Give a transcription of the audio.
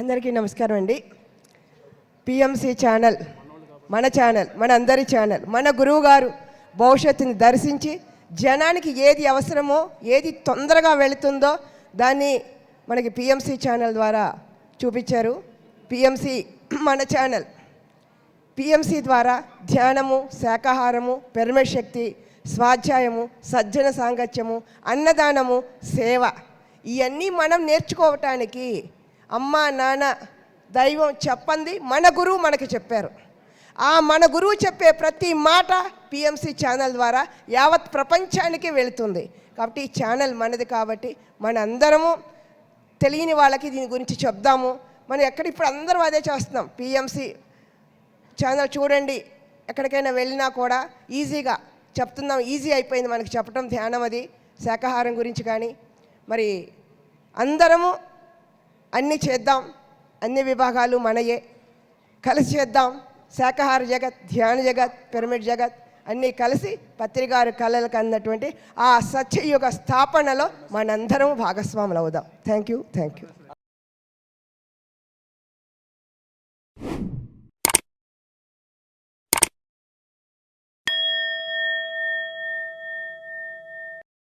అందరికీ నమస్కారం అండి. పిఎంసి ఛానల్ మన ఛానల్ మన అందరి ఛానల్ మన గురువు గారు భవిష్యత్తుని దర్శించి జనానికి ఏది అవసరమో ఏది తొందరగా వెళుతుందో దాన్ని మనకి పిఎంసి ఛానల్ ద్వారా చూపించారు. పిఎంసి మన ఛానల్. పిఎంసి ద్వారా ధ్యానము శాకాహారము పిరమిడ్ శక్తి స్వాధ్యాయము సజ్జన సాంగత్యము అన్నదానము సేవ ఇవన్నీ మనం నేర్చుకోవటానికి అమ్మ నాన్న దైవం చెప్పంది మన గురువు మనకి చెప్పారు. ఆ మన గురువు చెప్పే ప్రతి మాట పిఎంసి ఛానల్ ద్వారా యావత్ ప్రపంచానికి వెళుతుంది. కాబట్టి ఈ ఛానల్ మనది కాబట్టి మన అందరము తెలియని వాళ్ళకి దీని గురించి చెప్దాము. మనం ఎక్కడ ఇప్పుడు అందరం అదే చేస్తున్నాం. పిఎంసి ఛానల్ చూడండి ఎక్కడికైనా వెళ్ళినా కూడా ఈజీగా చెప్తున్నాం. ఈజీ అయిపోయింది మనకి చెప్పడం ధ్యానం అది. శాకాహారం గురించి కానీ మరి అందరము అన్నీ చేద్దాం అన్ని విభాగాలు మనయే. కలిసి చేద్దాం శాకాహార జగత్ ధ్యాన జగత్ పిరమిడ్ జగత్ అన్నీ కలిసి పత్రికారు కళలకు అన్నటువంటి ఆ సత్యయుగ స్థాపనలో మనందరం భాగస్వాములు అవుదాం థ్యాంక్ యూ థ్యాంక్ యూ